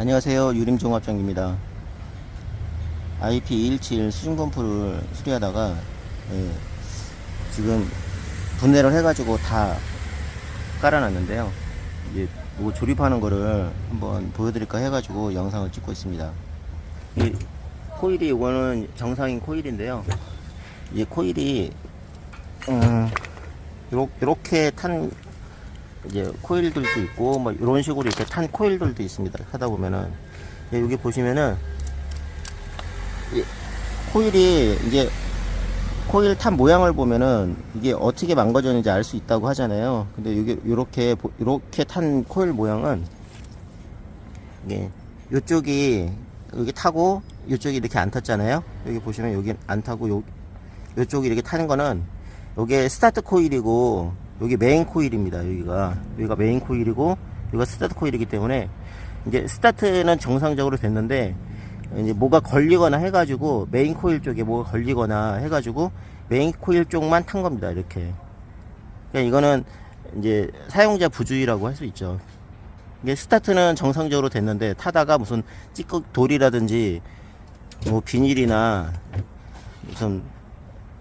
안녕하세요. 유림종합장입니다. IP217 수중펌프를 수리하다가 예, 지금 분해를 해가지고 다 깔아놨는데요. 이제 이거 조립하는 거를 한번 보여드릴까 해가지고 영상을 찍고 있습니다. 이 코일이 이거는 정상인 코일인데요. 이 코일이 음, 요렇- 요렇게 탄 이제 코일들도 있고 뭐 이런 식으로 이렇게 탄 코일들도 있습니다. 하다 보면은 예, 여기 보시면은 이 코일이 이제 코일 탄 모양을 보면은 이게 어떻게 망가졌는지 알 수 있다고 하잖아요. 근데 이게 요렇게 보- 요렇게 탄 코일 모양은 이게 요쪽이 여기 타고 요쪽이 이렇게 안 탔잖아요. 여기 보시면 여기 안 타고 요 요쪽이 이렇게 타는 거는 요게 스타트 코일이고 여기 메인 코일입니다. 여기가 여기가 메인 코일이고 여기가 스타트 코일이기 때문에 이제 스타트는 정상적으로 됐는데 이제 뭐가 걸리거나 해가지고 메인 코일 쪽에 뭐가 걸리거나 해가지고 메인 코일 쪽만 탄 겁니다. 이렇게. 그러니까 이거는 이제 사용자 부주의라고 할 수 있죠. 이게 스타트는 정상적으로 됐는데 타다가 무슨 찌꺼 돌이라든지 뭐 비닐이나 무슨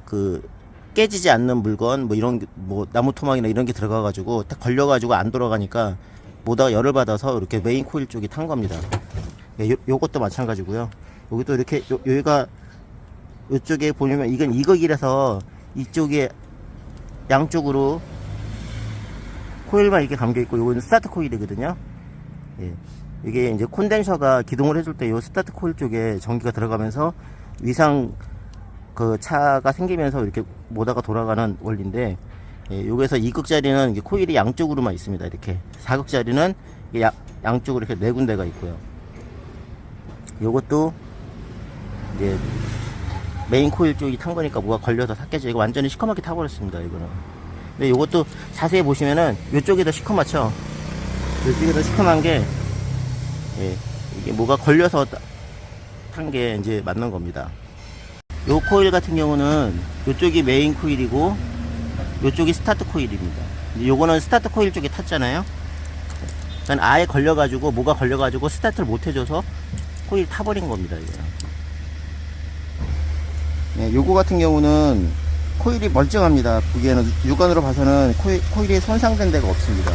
그 깨지지 않는 물건 뭐 이런 게- 뭐 나무 토막이나 이런 게 들어가 가지고 딱 걸려 가지고 안 돌아가니까 모다가 열을 받아서 이렇게 메인 코일 쪽이 탄 겁니다. 예, 요, 요것도 마찬가지고요. 여기도 이렇게 요, 여기가 이쪽에 보면 이건 이극이라서 이쪽에 양쪽으로 코일만 이렇게 감겨 있고 요거는 스타트 코일이거든요. 예. 이게 이제 콘덴서가 기동을 해줄 때 요 스타트 코일 쪽에 전기가 들어가면서 위상 그 차가 생기면서 이렇게 모다가 돌아가는 원리인데 예, 여기서 2극짜리는 이게 코일이 양쪽으로만 있습니다. 이렇게 4극짜리는 양, 양쪽으로 이렇게 네 군데가 있고요. 요것도 이제 메인 코일 쪽이 탄 거니까 뭐가 걸려서 삭혀져 이거 완전히 시커멓게 타버렸습니다. 이거는. 근데 요것도 자세히 보시면은 요쪽이 더 시커멓죠. 요쪽이 더 시커먼 게 예, 이게 뭐가 걸려서 탄 게 이제 맞는 겁니다. 요 코일 같은 경우는 요쪽이 메인 코일이고 요쪽이 스타트 코일입니다. 요거는 스타트 코일 쪽에 탔잖아요. 그러니까 아예 걸려가지고 뭐가 걸려가지고 스타트를 못 해줘서 코일 타버린 겁니다. 이거는. 네, 요거 같은 경우는 코일이 멀쩡합니다. 보기에는 육안으로 봐서는 코일, 코일이 손상된 데가 없습니다.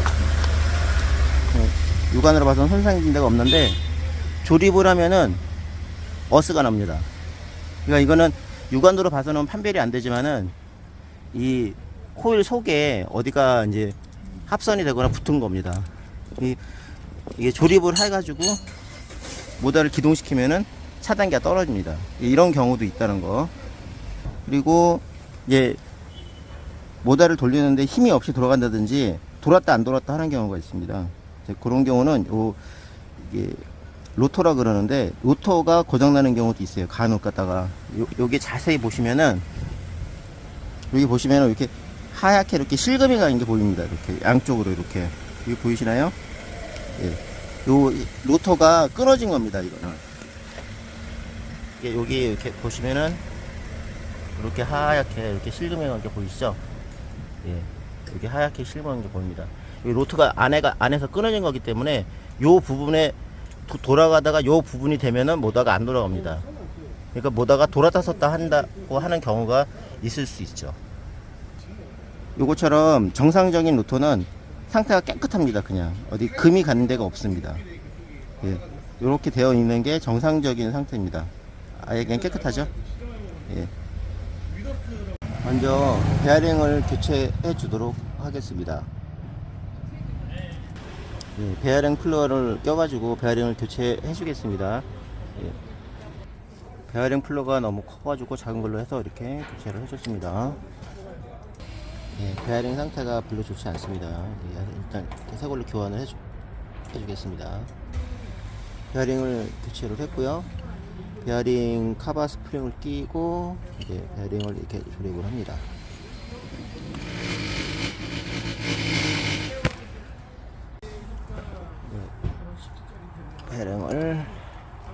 네, 육안으로 봐서는 손상된 데가 없는데 조립을 하면은 어스가 납니다. 그러니까 이거는 육안으로 봐서는 판별이 안 되지만은 이 코일 속에 어디가 이제 합선이 되거나 붙은 겁니다. 이, 이게 조립을 해가지고 모터를 기동시키면은 차단기가 떨어집니다. 이런 경우도 있다는 거. 그리고 이제 모터를 돌리는데 힘이 없이 돌아간다든지 돌았다 안 돌았다 하는 경우가 있습니다. 그런 경우는 요 이게 로터라 그러는데 로터가 고장나는 경우도 있어요. 간혹 갖다가 요, 여기 자세히 보시면은 여기 보시면은 이렇게 하얗게 이렇게 실금이 가는 게 보입니다. 이렇게 양쪽으로 이렇게 여기 보이시나요? 예. 요 로터가 끊어진 겁니다. 이거는 여기 이렇게 보시면은 이렇게 하얗게 이렇게 실금이 가는 게 보이시죠? 예. 여기 하얗게 실금한 게 보입니다. 이 로터가 안에가 안에서 끊어진 거기 때문에 요 부분에 도- 돌아가다가 요 부분이 되면은 모다가 안 돌아갑니다. 그러니까 모다가 돌았다 섰다 한다고 하는 경우가 있을 수 있죠. 요것처럼 정상적인 로터는 상태가 깨끗합니다. 그냥 어디 금이 가는 데가 없습니다. 예. 이렇게 되어 있는 게 정상적인 상태입니다. 아예 그냥 깨끗하죠? 예. 먼저 베어링을 교체해 주도록 하겠습니다. 예, 베어링 플러를 껴가지고 베어링을 교체해 주겠습니다. 예. 베어링 플러가 너무 커가지고 작은 걸로 해서 이렇게 교체를 해줬습니다. 예, 베어링 상태가 별로 좋지 않습니다. 예, 일단 이렇게 새 걸로 교환을 해주, 해주겠습니다. 베어링을 교체를 했고요. 베어링 카바 스프링을 끼고 이제 베어링을 이렇게 조립을 합니다. 베어링을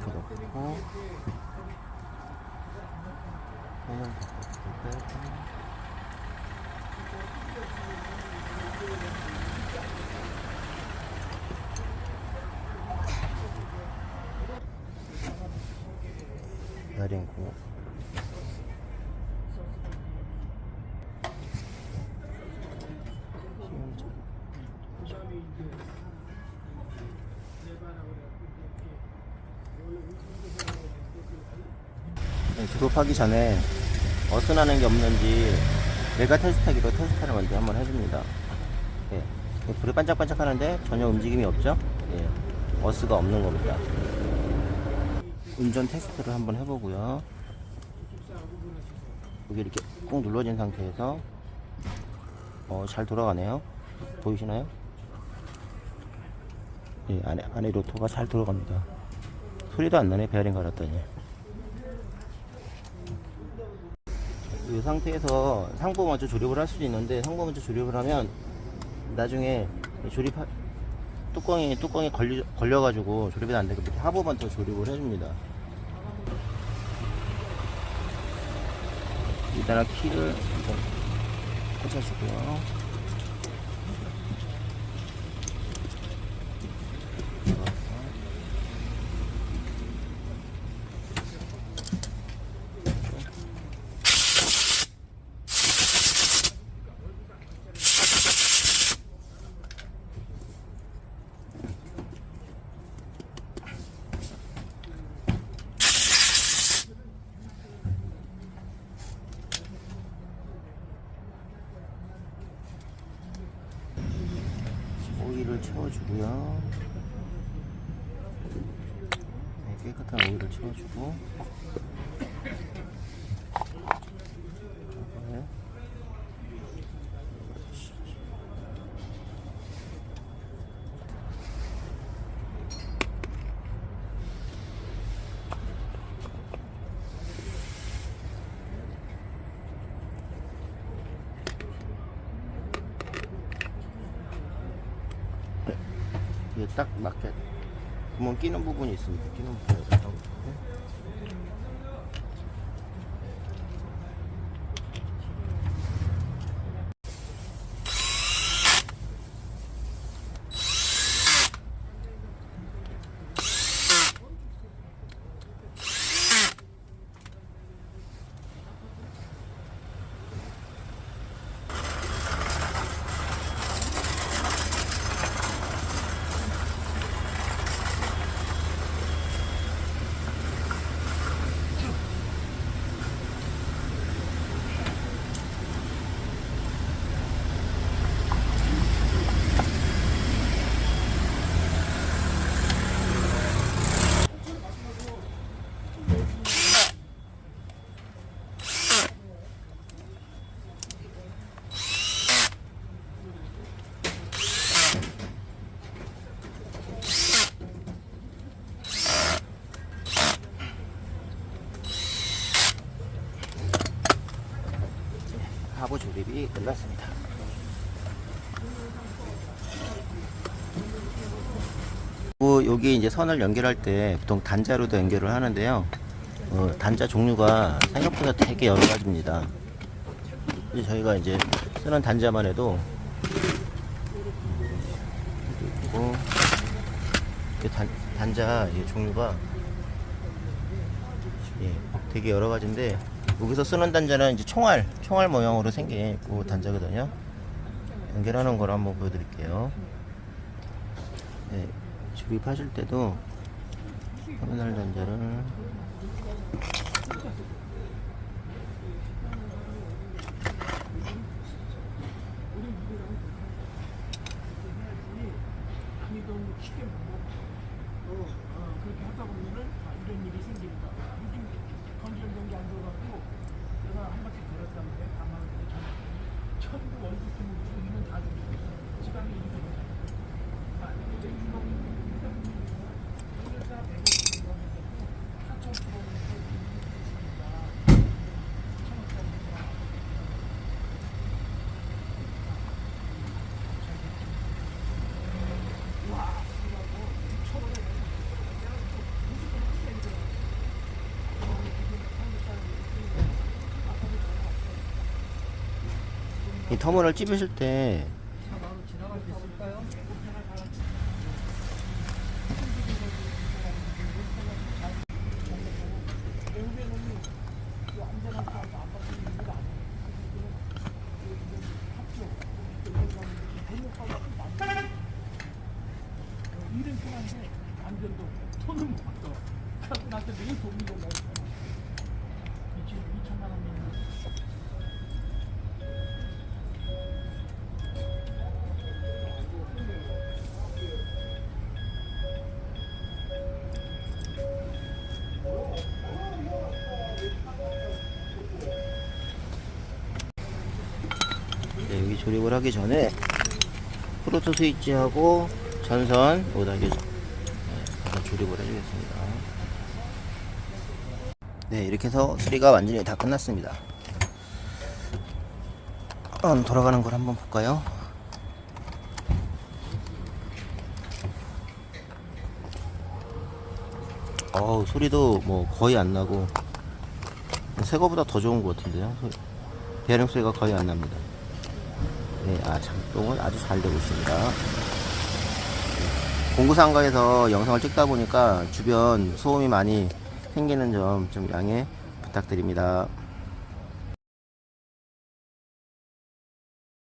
켜놓고 베어링고 네, 졸업하기 전에 어스나는 게 없는지 메가 테스트하기로 테스트를 먼저 한번 해줍니다. 예. 불이 반짝반짝 하는데 전혀 움직임이 없죠? 예. 어스가 없는 겁니다. 운전 테스트를 한번 해보고요. 여기 이렇게 꾹 눌러진 상태에서 어, 잘 돌아가네요. 보이시나요? 예, 안에, 안에 로터가 잘 돌아갑니다. 소리도 안 나네, 베어링 갈았더니. 이 상태에서 상부 먼저 조립을 할 수도 있는데 상부 먼저 조립을 하면 나중에 조립 뚜껑이 뚜껑이 걸리, 걸려가지고 조립이 안 되고 밑에 하부만 더 조립을 해줍니다. 일단은 키를 꽂아주고요. 오일을 채워주고요. 네, 깨끗한 오일을 채워주고. 네. 이게 딱 맞게 구멍 끼는 부분이 있습니다. 끼는 부분을 하고 하부 조립이 끝났습니다. 그리고 여기 이제 선을 연결할 때 보통 단자로도 연결을 하는데요. 어, 단자 종류가 생각보다 되게 여러 가지입니다. 저희가 이제 쓰는 단자만 해도 그리고 이 단, 단자 이 종류가 예, 되게 여러 가지인데 여기서 쓰는 단자는 이제 총알 총알 모양으로 생긴 그 단자거든요. 연결하는 걸 한번 보여드릴게요. 네, 조립하실 때도 터미널 단자를 그렇게 하다 보면은 아, 이런 일이 생긴다. 요즘 건전 경기 안 들어가고 내가 한 바퀴 돌았다는데 가만 전부 원시팀 중이는 다 죽였어. 시간이 이렇게 되잖아. 아, 근데 주먹이 그러니까 배고 하천 프로그램에서 이 터널을 찝으실 때 그래도 돈을 못 받아. 그래서 나한테 매일 돈이 좀 먹었어. 지금 2천만 원이면 네, 여기 조립을 하기 전에 프로토 스위치하고 전선 이제 네, 조립을 해주겠습니다. 네, 이렇게 해서 수리가 완전히 다 끝났습니다. 한번 돌아가는 걸 한번 볼까요? 어우, 소리도 뭐 거의 안 나고 새 거보다 더 좋은 것 같은데요. 소- 배ring 소리가 거의 안 납니다. 네, 아, 작동은 아주 잘 되고 있습니다. 네. 공구상가에서 영상을 찍다 보니까 주변 소음이 많이 생기는 점 좀 양해 부탁드립니다.